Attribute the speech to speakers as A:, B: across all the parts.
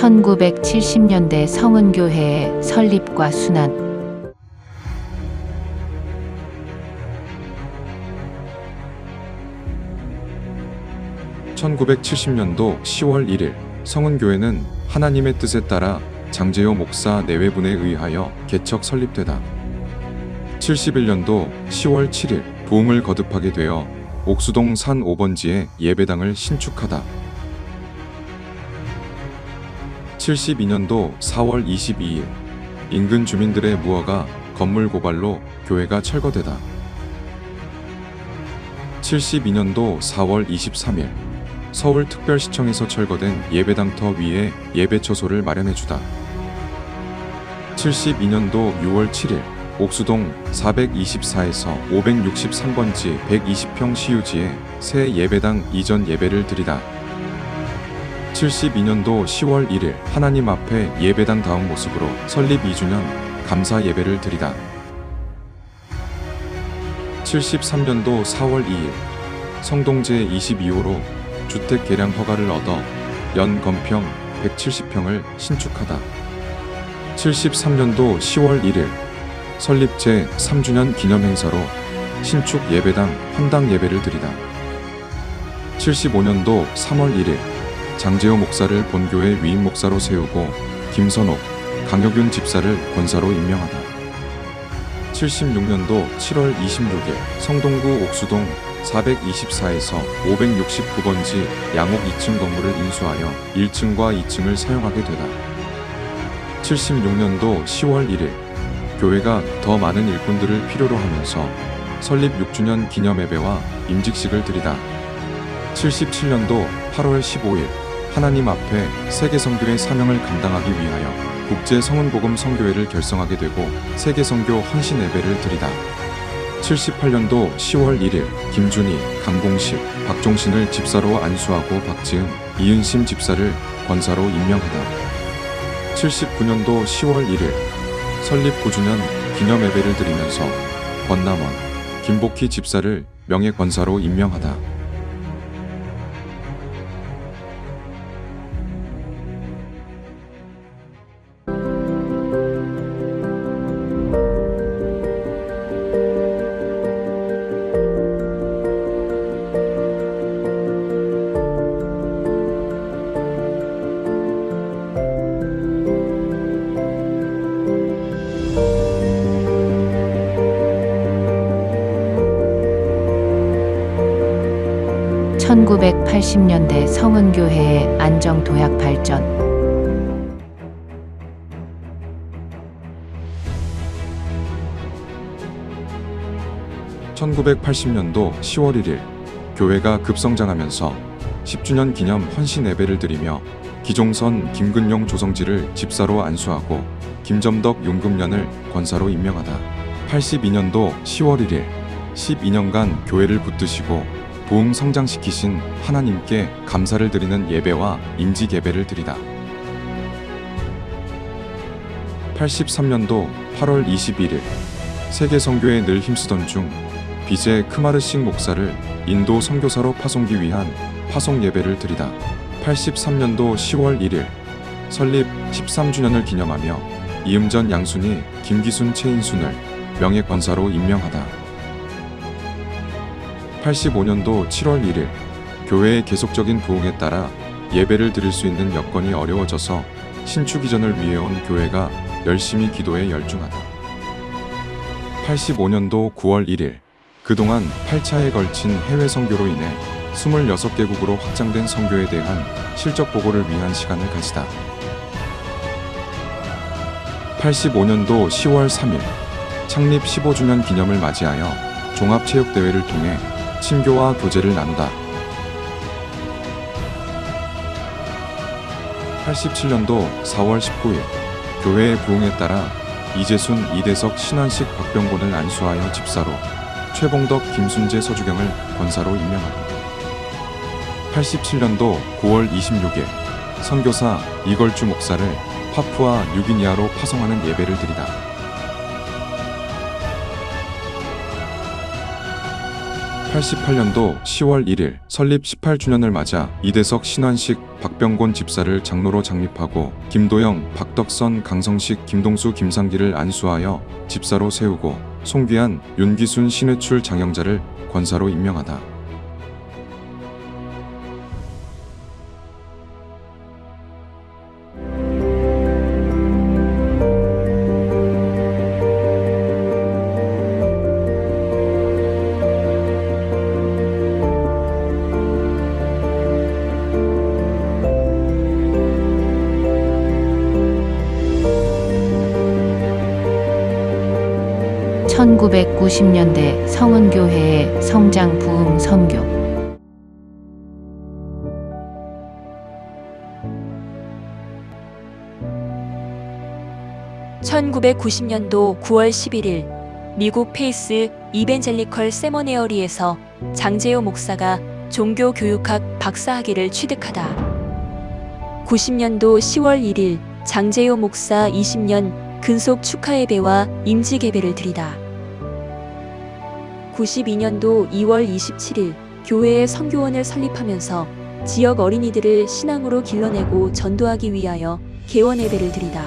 A: 1970년대 성은교회의 설립과 순환
B: 1970년도 10월 1일 성은교회는 하나님의 뜻에 따라 장재호 목사 내외분에 의하여 개척 설립되다. 71년도 10월 7일 부흥을 거듭하게 되어 옥수동 산 5번지에 예배당을 신축하다. 72년도 4월 22일 인근 주민들의 무허가 건물 고발로 교회가 철거되다. 72년도 4월 23일 서울특별시청에서 철거된 예배당터 위에 예배처소를 마련해주다. 72년도 6월 7일 옥수동 424에서 563번지 120평 시유지에 새 예배당 이전 예배를 드리다. 72년도 10월 1일 하나님 앞에 예배당 다운 모습으로 설립 2주년 감사 예배를 드리다. 73년도 4월 2일 성동제 22호로 주택 개량 허가를 얻어 연 건평 170평을 신축하다. 73년도 10월 1일 설립 제 3주년 기념 행사로 신축 예배당 헌당 예배를 드리다. 75년도 3월 1일 장재호 목사를 본교회 위임 목사로 세우고 김선옥, 강혁윤 집사를 권사로 임명하다. 76년도 7월 26일 성동구 옥수동 424에서 569번지 양옥 2층 건물을 인수하여 1층과 2층을 사용하게 되다. 76년도 10월 1일 교회가 더 많은 일꾼들을 필요로 하면서 설립 6주년 기념 예배와 임직식을 드리다. 77년도 8월 15일 하나님 앞에 세계 선교의 사명을 감당하기 위하여 국제 성운복음 선교회를 결성하게 되고 세계 선교 헌신 예배를 드리다. 78년도 10월 1일 김준희, 강공식, 박종신을 집사로 안수하고 박지은, 이은심 집사를 권사로 임명하다. 79년도 10월 1일 설립 9주년 기념 예배를 드리면서 권남원, 김복희 집사를 명예 권사로 임명하다.
A: (1980년대) 성은교회의 안정도약 발전
B: 1980년도 10월 1일 교회가 급성장하면서 10주년 기념 헌신 예배를 드리며 기종선 김근용 조성지를 집사로 안수하고 김점덕 용금년을 권사로 임명하다. 82년도 10월 1일 12년간 교회를 붙드시고 부흥 성장시키신 하나님께 감사를 드리는 예배와 임직 예배를 드리다. 83년도 8월 21일 세계 선교에 늘 힘쓰던 중 비제 크마르식 목사를 인도 선교사로 파송기 위한 파송 예배를 드리다. 83년도 10월 1일 설립 13주년을 기념하며 이음전 양순이 김기순 최인순을 명예 권사로 임명하다. 85년도 7월 1일 교회의 계속적인 부흥에 따라 예배를 드릴 수 있는 여건이 어려워져서 신축 이전을 위해 온 교회가 열심히 기도에 열중하다. 85년도 9월 1일 그동안 8차에 걸친 해외 선교로 인해 26개국으로 확장된 선교에 대한 실적 보고를 위한 시간을 가지다. 85년도 10월 3일 창립 15주년 기념을 맞이하여 종합체육대회를 통해 친교와 교제를 나누다. 87년도 4월 19일 교회의 부흥에 따라 이재순, 이대석, 신한식, 박병곤을 안수하여 집사로 최봉덕, 김순재, 서주경을 권사로 임명하다. 87년도 9월 26일 선교사 이걸주 목사를 파푸아 뉴기니아로 파송하는 예배를 드리다. 88년도 10월 1일 설립 18주년을 맞아 이대석 신환식 박병곤 집사를 장로로 장립하고 김도영, 박덕선, 강성식, 김동수, 김상기를 안수하여 집사로 세우고 송귀한, 윤기순, 신해출, 장영자를 권사로 임명하다.
A: (1990년대) 성은교회의 성장 부흥 선교
C: 1990년도 9월 11일 미국 페이스 이벤젤리컬 세머네어리에서 장재호 목사가 종교 교육학 박사학위를 취득하다. 90년도 10월 1일 장재호 목사 20년 근속 축하 예배와 임지 예배를 드리다. 92년도 2월 27일 교회의 선교원을 설립하면서 지역 어린이들을 신앙으로 길러내고 전도하기 위하여 개원 예배를 드리다.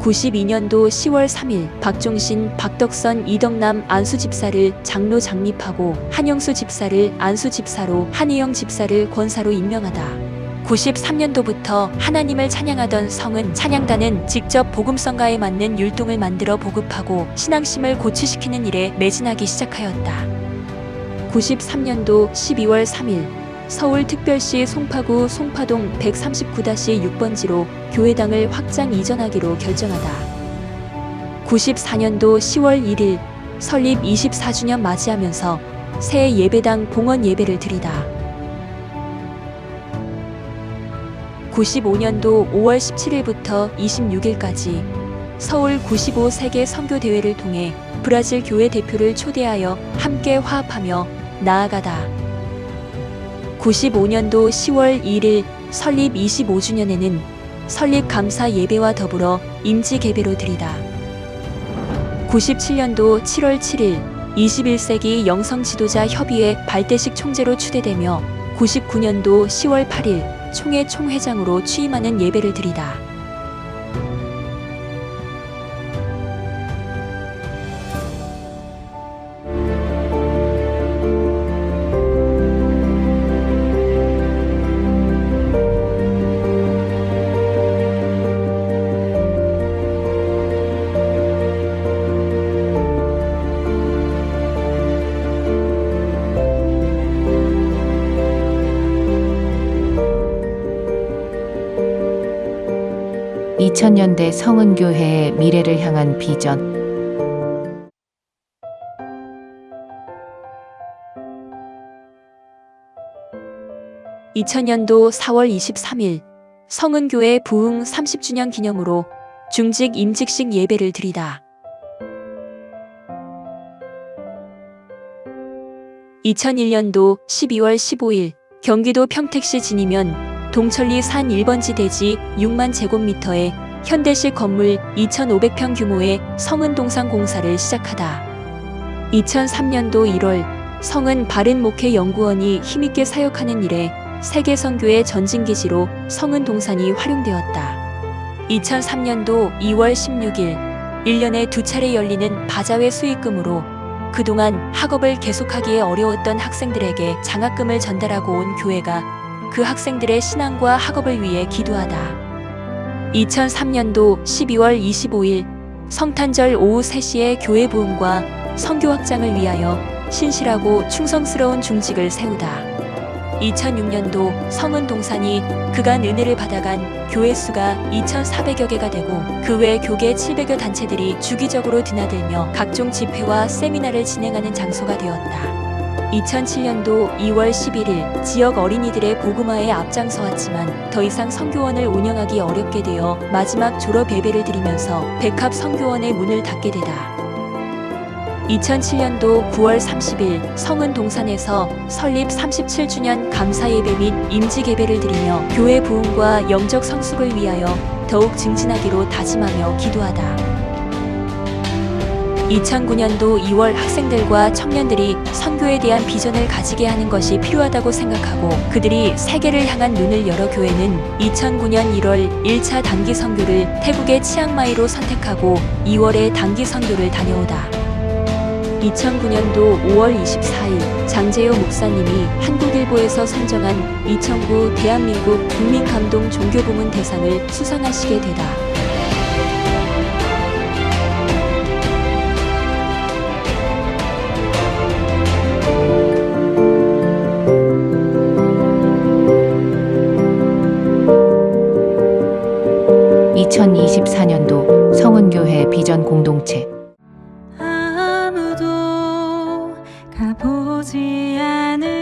C: 92년도 10월 3일 박종신, 박덕선, 이덕남 안수 집사를 장로 장립하고 한영수 집사를 안수 집사로 한희영 집사를 권사로 임명하다. 93년도부터 하나님을 찬양하던 성은 찬양단은 직접 복음성가에 맞는 율동을 만들어 보급하고 신앙심을 고취시키는 일에 매진하기 시작하였다. 93년도 12월 3일 서울특별시 송파구 송파동 139-6번지로 교회당을 확장 이전하기로 결정하다. 94년도 10월 1일 설립 24주년 맞이하면서 새 예배당 봉헌 예배를 드리다. 95년도 5월 17일부터 26일까지 서울 95 세계 선교 대회를 통해 브라질 교회 대표를 초대하여 함께 화합하며 나아가다. 95년도 10월 2일 설립 25주년에는 설립 감사 예배와 더불어 임지 개배로 드리다. 97년도 7월 7일 21세기 영성 지도자 협의회 발대식 총재로 추대되며 99년도 10월 8일 총회 총회장으로 취임하는 예배를 드리다.
A: (2000년대) 성은교회의 미래를 향한 비전
C: 2000년도 4월 23일 성은교회 부흥 30주년 기념으로 중직 임직식 예배를 드리다. 2001년도 12월 15일 경기도 평택시 진이면 동천리 산 1번지 대지 6만 제곱미터의 현대식 건물 2,500평 규모의 성은동상 공사를 시작하다. 2003년도 1월 성은 바른 목회 연구원이 힘있게 사역하는 일에 세계 선교의 전진기지로 성은 동산이 활용되었다. 2003년도 2월 16일 1년에 두 차례 열리는 바자회 수익금으로 그동안 학업을 계속하기에 어려웠던 학생들에게 장학금을 전달하고 온 교회가 그 학생들의 신앙과 학업을 위해 기도하다. 2003년도 12월 25일 성탄절 오후 3시에 교회 부흥과 성교 확장을 위하여 신실하고 충성스러운 중직을 세우다. 2006년도 성은 동산이 그간 은혜를 받아간 교회 수가 2,400여 개가 되고 그 외 교계 700여 단체들이 주기적으로 드나들며 각종 집회와 세미나를 진행하는 장소가 되었다. 2007년도 2월 11일 지역 어린이들의 복음화에 앞장서왔지만 더 이상 성교원을 운영하기 어렵게 되어 마지막 졸업 예배를 드리면서 백합 성교원의 문을 닫게 되다. 2007년도 9월 30일 성은 동산에서 설립 37주년 감사 예배 및 임지 예배를 드리며 교회 부흥과 영적 성숙을 위하여 더욱 증진하기로 다짐하며 기도하다. 2009년도 2월 학생들과 청년들이 선교에 대한 비전을 가지게 하는 것이 필요하다고 생각하고 그들이 세계를 향한 눈을 열어 교회는 2009년 1월 1차 단기 선교를 태국의 치앙마이로 선택하고 2월에 단기 선교를 다녀오다. 2009년도 5월 24일 장재효 목사님이 한국일보에서 선정한 2009 대한민국 국민감동 종교부문 대상을 수상하시게 되다.
D: 가보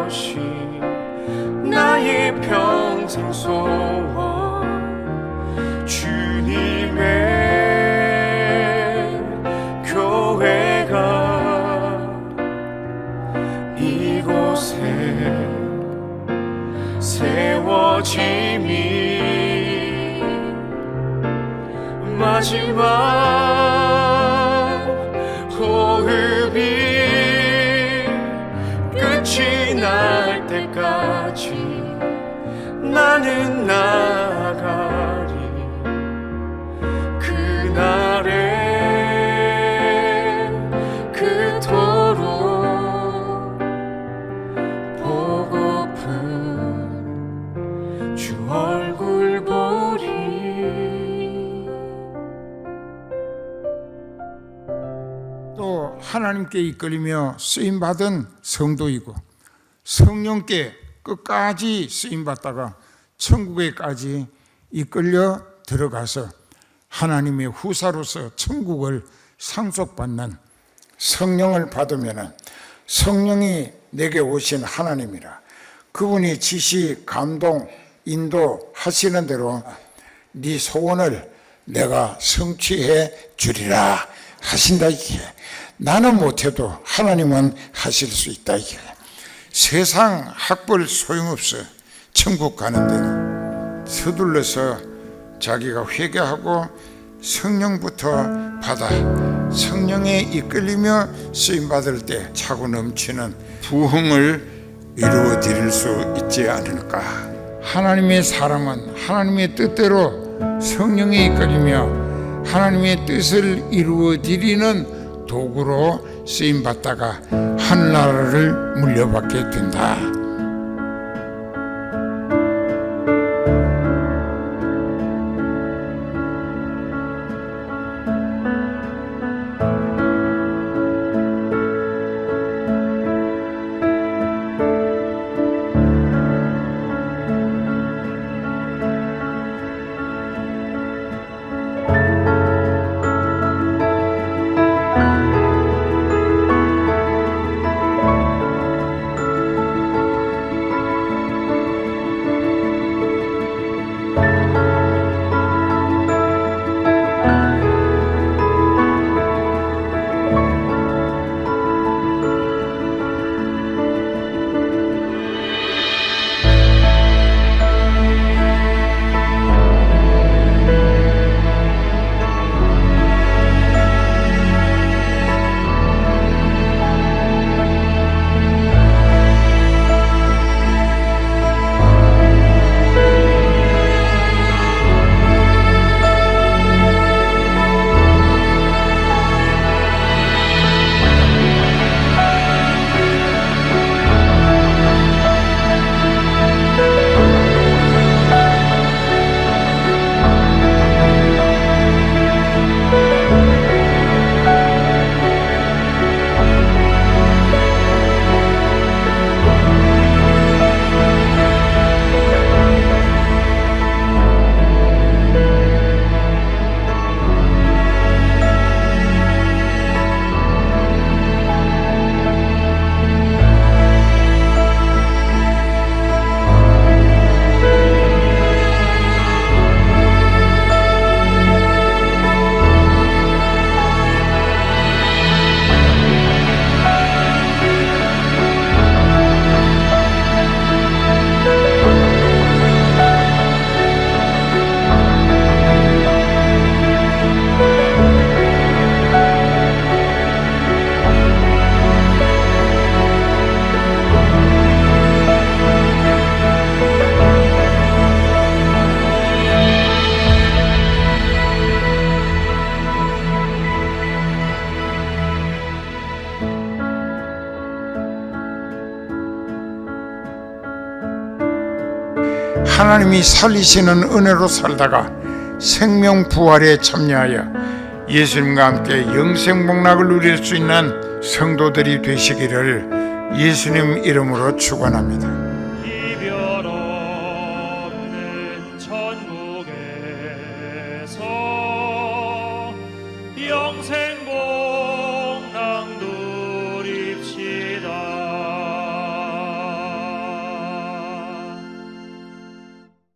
E: 것이 나의 평생 소원. 주님의 교회가 이곳에 세워짐이 마지막 나는 나가리 그날에 그토록 보고픈 주 얼굴 보리
F: 또 하나님께 이끌리며 쓰임 받은 성도이고 성령께 끝까지 쓰임 받다가 천국에까지 이끌려 들어가서 하나님의 후사로서 천국을 상속받는 성령을 받으면 성령이 내게 오신 하나님이라. 그분이 지시 감동 인도 하시는 대로 네 소원을 내가 성취해 주리라 하신다 이게. 나는 못해도 하나님은 하실 수 있다 이게. 세상 학벌 소용없어 천국 가는 데는 서둘러서 자기가 회개하고 성령부터 받아 성령에 이끌리며 쓰임 받을 때 차고 넘치는 부흥을 이루어 드릴 수 있지 않을까 하나님의 사람은 하나님의 뜻대로 성령에 이끌리며 하나님의 뜻을 이루어 드리는 도구로 쓰임 받다가 하늘나라를 물려받게 된다. 하나님이 살리시는 은혜로 살다가 생명 부활에 참여하여 예수님과 함께 영생 복락을 누릴 수 있는 성도들이 되시기를 예수님 이름으로 축원합니다.